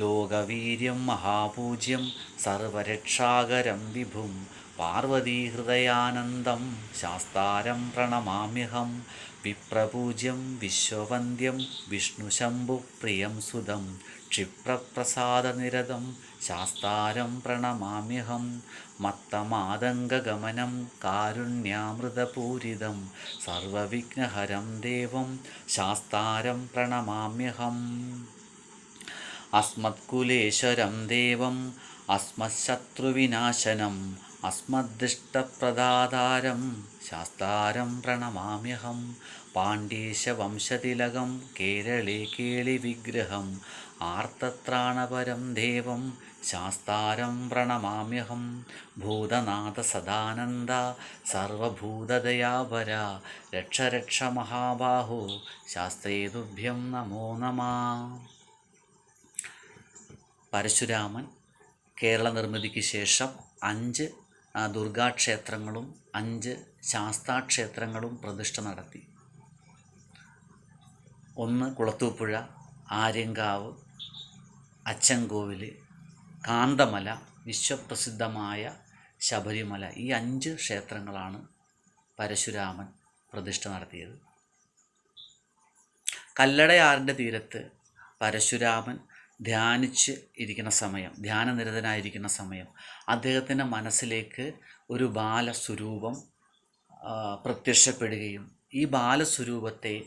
ലോകവീര്യം മഹാപൂജ്യം സർവരക്ഷാകരം വിഭും പാർവതീഹൃദയാനന്ദം ശാസ്താരം പ്രണമാമ്യഹം വിപ്രപൂജ്യം വിശ്വവന്ദ്യം വിഷ്ണുശംഭുപ്രിയം സുതം ക്ഷിപ്രപ്രസാദനിരതം ശാസ്താരം പ്രണമാമ്യഹം മത്തമാതംഗഗമനം കാരുണ്യാമൃതപൂരിതം സർവവിഘ്നഹരം ദേവം ശാസ്താരം പ്രണമാമ്യഹം. അസ്മത്കുലേശ്വരം ദേവം അസ്മശത്രുവിനാശനം അസ്മദ്ദിഷ്ടപ്രദാതാരം ശാസ്താരം പ്രണമാമ്യഹം പാണ്ഡ്യേശവംശതിലകം കേരളേ കേളിവിഗ്രഹം ആർത്തത്രാണപരം ദേവം ശാസ്താരം പ്രണമാമ്യഹം ഭൂതനാഥ സദാനന്ദ സർവഭൂതദയാപര രക്ഷ രക്ഷ മഹാബാഹു ശാസ്ത്രേതുഭ്യം നമോ നമ പരശുരാമൻ കേരള നിർമ്മിതിക്ക് ശേഷം അഞ്ച് ദുർഗാക്ഷേത്രങ്ങളും അഞ്ച് ശാസ്താക്ഷേത്രങ്ങളും പ്രതിഷ്ഠ നടത്തി. ഒന്ന് കുളത്തൂപ്പുഴ ആര്യങ്കാവ് അച്ചൻകോവിൽ കാന്തമല വിശ്വപ്രസിദ്ധമായ ശബരിമല. ഈ അഞ്ച് ക്ഷേത്രങ്ങളാണ് പരശുരാമൻ പ്രതിഷ്ഠ നടത്തിയത്. കല്ലടയാറിന്റെ തീരത്ത് പരശുരാമൻ ധ്യാനിച്ച് ഇരിക്കുന്ന സമയം ധ്യാനനിരതനായിരിക്കുന്ന സമയം അദ്ദേഹത്തിന്റെ മനസ്സിലേക്ക് ഒരു ബാലസ്വരൂപം പ്രത്യക്ഷപ്പെടുകയും ഈ ബാലസ്വരൂപത്തെ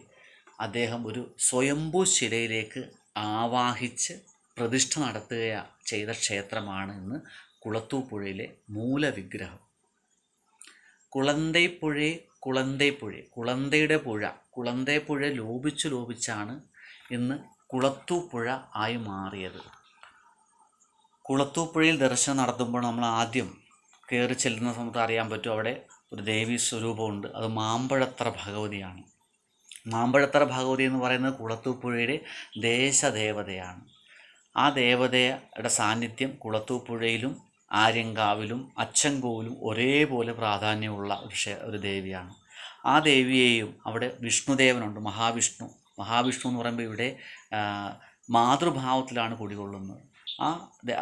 അദ്ദേഹം ഒരു സ്വയംഭൂ ശിലയിലേക്ക് ആവാഹിച്ച് പ്രതിഷ്ഠ നടത്തുക ചെയ്ത ക്ഷേത്രമാണ് ഇന്ന് കുളത്തൂപ്പുഴയിലെ മൂലവിഗ്രഹം. കുളന്തൈപ്പുഴയെ കുളന്തൈപ്പുഴ കുളന്തയുടെ പുഴ കുളന്തൈപ്പുഴ ലോപിച്ചു ലോപിച്ചാണ് ഇന്ന് കുളത്തൂപ്പുഴ ആയി മാറിയത്. കുളത്തൂപ്പുഴയിൽ ദർശനം നടത്തുമ്പോൾ നമ്മൾ ആദ്യം കയറി ചെല്ലുന്ന സമയത്ത് അറിയാൻ പറ്റും അവിടെ ഒരു ദേവി സ്വരൂപമുണ്ട്. അത് മാമ്പഴത്ര ഭഗവതിയാണ്. മാമ്പഴത്ര ഭഗവതി എന്ന് പറയുന്നത് കുളത്തൂപ്പുഴയുടെ ദേശദേവതയാണ്. ആ ദേവതയുടെ സാന്നിധ്യം കുളത്തൂപ്പുഴയിലും ആര്യങ്കാവിലും അച്ചൻകോവിലും ഒരേപോലെ പ്രാധാന്യമുള്ള ഒരു ഒരു ദേവിയാണ്. ആ ദേവിയെയും അവിടെ വിഷ്ണുദേവനുണ്ട് മഹാവിഷ്ണു. മഹാവിഷ്ണു എന്ന് പറയുമ്പോൾ ഇവിടെ മാതൃഭാവത്തിലാണ് കുടികൊള്ളുന്നത് ആ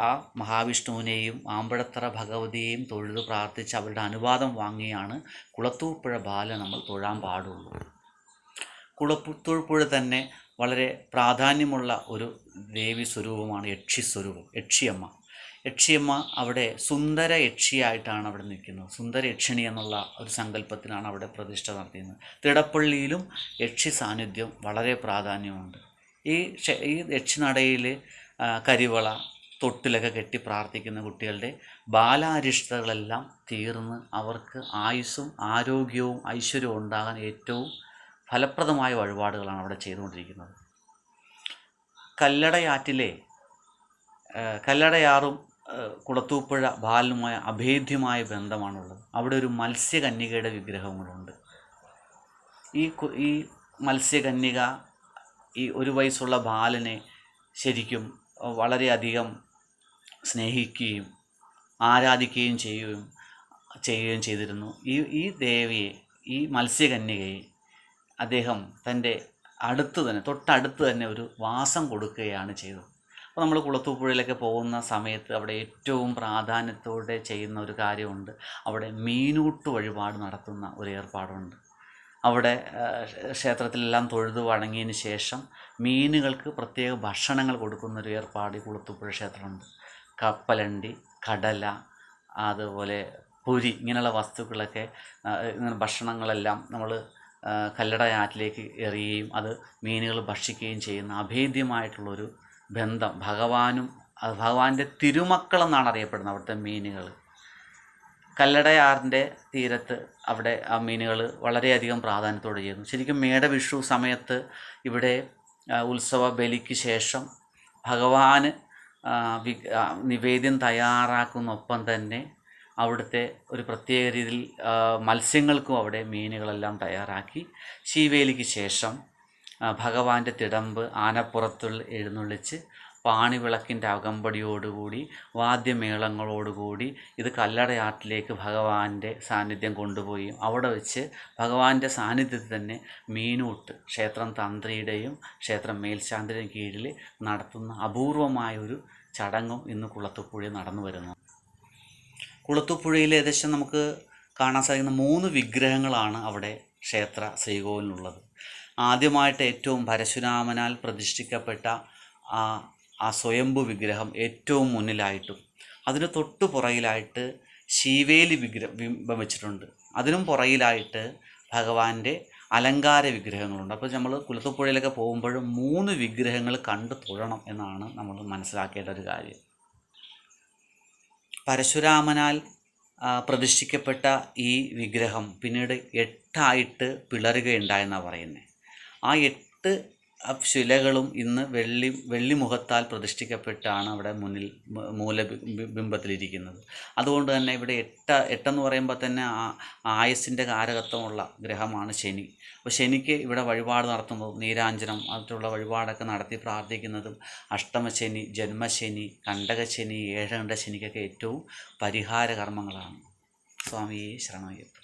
ആ മഹാവിഷ്ണുവിനെയും ആമ്പഴത്തറ ഭഗവതിയെയും തൊഴുത് പ്രാർത്ഥിച്ച് അവരുടെ അനുവാദം വാങ്ങിയാണ് കുളത്തൂപ്പുഴ ബാല നമ്മൾ തൊഴാൻ പാടുള്ളൂ. കുളത്തൂപ്പുഴ തന്നെ വളരെ പ്രാധാന്യമുള്ള ഒരു ദേവി സ്വരൂപമാണ് യക്ഷി സ്വരൂപം യക്ഷിയമ്മ. യക്ഷിയമ്മ അവിടെ സുന്ദര യക്ഷിയായിട്ടാണ് അവിടെ നിൽക്കുന്നത്. സുന്ദര യക്ഷിണി എന്നുള്ള ഒരു സങ്കല്പത്തിലാണ് അവിടെ പ്രതിഷ്ഠ നടത്തിയത് തിടപ്പള്ളിയിലും യക്ഷി സാന്നിധ്യം വളരെ പ്രാധാന്യമുണ്ട്. ഈ ഈ യക്ഷിനടയിൽ കരിവള തൊട്ടിലൊക്കെ കെട്ടി പ്രാർത്ഥിക്കുന്ന കുട്ടികളുടെ ബാലാരിഷ്ടതകളെല്ലാം തീർന്ന് അവർക്ക് ആയുസ്സും ആരോഗ്യവും ഐശ്വര്യവും ഉണ്ടാകാൻ ഏറ്റവും ഫലപ്രദമായ വഴിപാടുകളാണ് അവിടെ ചെയ്തുകൊണ്ടിരിക്കുന്നത്. കല്ലടയാറ്റിലെ കല്ലടയാറും കുളത്തൂപ്പുഴ ബാലനുമായ അഭേദ്യമായ ബന്ധമാണുള്ളത് അവിടെ ഒരു മത്സ്യകന്യകയുടെ വിഗ്രഹങ്ങളുണ്ട് ഈ ഈ മത്സ്യകന്യക ഈ ഒരു വയസ്സുള്ള ബാലനെ ശരിക്കും വളരെയധികം സ്നേഹിക്കുകയും ആരാധിക്കുകയും ചെയ്യുകയും ചെയ്യുകയും ചെയ്തിരുന്നു. ഈ ഈ ദേവിയെ ഈ മത്സ്യകന്യകയെ അദ്ദേഹം തന്റെ അടുത്ത് തന്നെ തൊട്ടടുത്ത് തന്നെ ഒരു വാസം കൊടുക്കുകയാണ് ചെയ്തത്. അപ്പോൾ നമ്മൾ കുളത്തൂപ്പുഴയിലൊക്കെ പോകുന്ന സമയത്ത് അവിടെ ഏറ്റവും പ്രാധാന്യത്തോടെ ചെയ്യുന്ന ഒരു കാര്യമുണ്ട്. അവിടെ മീനൂട്ട് വഴിപാട് നടത്തുന്ന ഒരു ഏർപ്പാടുണ്ട്. അവിടെ ക്ഷേത്രത്തിലെല്ലാം തൊഴുതു വണങ്ങിയതിന് ശേഷം മീനുകൾക്ക് പ്രത്യേക ഭക്ഷണങ്ങൾ കൊടുക്കുന്ന ഒരു ഏർപ്പാട് ഈ കുളത്തൂപ്പുഴ ക്ഷേത്രമുണ്ട്. കപ്പലണ്ടി കടല അതുപോലെ പൊരി ഇങ്ങനെയുള്ള വസ്തുക്കളൊക്കെ ഇങ്ങനെ ഭക്ഷണങ്ങളെല്ലാം നമ്മൾ കല്ലടയാറ്റിലേക്ക് എറിയുകയും അത് മീനുകൾ ഭക്ഷിക്കുകയും ചെയ്യുന്ന അഭേദ്യമായിട്ടുള്ളൊരു ബന്ധം. ഭഗവാനും അത് ഭഗവാന്റെ തിരുമക്കളെന്നാണ് അറിയപ്പെടുന്നത് അവിടുത്തെ മീനുകൾ കല്ലടയാറിന്റെ തീരത്ത് അവിടെ ആ മീനുകൾ വളരെയധികം പ്രാധാന്യത്തോടെ ചെയ്യുന്നു. ശരിക്കും മേടവിഷു സമയത്ത് ഇവിടെ ഉത്സവ ബലിക്ക് ശേഷം ഭഗവാന് നിവേദ്യം തയ്യാറാക്കുന്നൊപ്പം തന്നെ അവിടുത്തെ ഒരു പ്രത്യേക രീതിയിൽ മത്സ്യങ്ങൾക്കും അവിടെ മീനുകളെല്ലാം തയ്യാറാക്കി ശീവേലിക്ക് ശേഷം ഭഗവാന്റെ തിടമ്പ് ആനപ്പുറത്തുള്ള എഴുന്നള്ളിച്ച് പാണിവിളക്കിന്റെ അകമ്പടിയോടുകൂടി വാദ്യമേളങ്ങളോടുകൂടി ഇത് കല്ലടയാട്ടിലേക്ക് ഭഗവാന്റെ സാന്നിധ്യം കൊണ്ടുപോയി. അവിടെ വെച്ച് ഭഗവാന്റെ സാന്നിധ്യത്തിൽ തന്നെ മീനൂട്ട് ക്ഷേത്രം തന്ത്രിയുടെയും ക്ഷേത്രം മേൽശാന്തിയുടെയും കീഴിൽ നടത്തുന്ന അപൂർവമായ ഒരു ചടങ്ങും ഇന്ന് കുളത്തുപ്പുഴയിൽ നടന്നു വരുന്നു. കുളത്തുപ്പുഴയിൽ ഏകദേശം നമുക്ക് കാണാൻ സാധിക്കുന്ന മൂന്ന് വിഗ്രഹങ്ങളാണ് അവിടെ ക്ഷേത്ര ശ്രീകോവിലിനുള്ളത്. ആദ്യമായിട്ട് ഏറ്റവും പരശുരാമനാൽ പ്രതിഷ്ഠിക്കപ്പെട്ട ആ ആ സ്വയംഭു വിഗ്രഹം ഏറ്റവും മുന്നിലായിട്ടും അതിന് തൊട്ടു പുറകിലായിട്ട് ശീവേലി വിഗ്രഹ ബിംബം വെച്ചിട്ടുണ്ട്. അതിനും പുറകിലായിട്ട് ഭഗവാന്റെ അലങ്കാര വിഗ്രഹങ്ങളുണ്ട്. അപ്പോൾ നമ്മൾ കുലത്തപ്പുഴയിലൊക്കെ പോകുമ്പോഴും മൂന്ന് വിഗ്രഹങ്ങൾ കണ്ടു തൊഴണം എന്നാണ് നമ്മൾ മനസ്സിലാക്കേണ്ട ഒരു കാര്യം. പരശുരാമനാൽ പ്രതിഷ്ഠിക്കപ്പെട്ട ഈ വിഗ്രഹം പിന്നീട് എട്ടായിട്ട് പിളരുകയുണ്ടായെന്നാണ് പറയുന്നത്. ആ എട്ട് ശിലകളും ഇന്ന് വെള്ളി വെള്ളിമുഖത്താൽ പ്രതിഷ്ഠിക്കപ്പെട്ടാണ് അവിടെ മുന്നിൽ മൂല ബിംബത്തിലിരിക്കുന്നത്. അതുകൊണ്ട് തന്നെ ഇവിടെ എട്ട എട്ടെന്ന് പറയുമ്പോൾ തന്നെ ആ ആയുസിന്റെ കാരകത്വമുള്ള ഗ്രഹമാണ് ശനി. അപ്പോൾ ശനിക്ക് ഇവിടെ വഴിപാട് നടത്തുമ്പോൾ നീരാഞ്ജനം അതിലുള്ള വഴിപാടൊക്കെ നടത്തി പ്രാർത്ഥിക്കുന്നതും അഷ്ടമശനി ജന്മശനി കണ്ടകശനി ഏഴകണ്ഠ ശനിക്കൊക്കെ ഏറ്റവും പരിഹാര കർമ്മങ്ങളാണ് സ്വാമിയെ ശരണമയ്യപ്പൻ.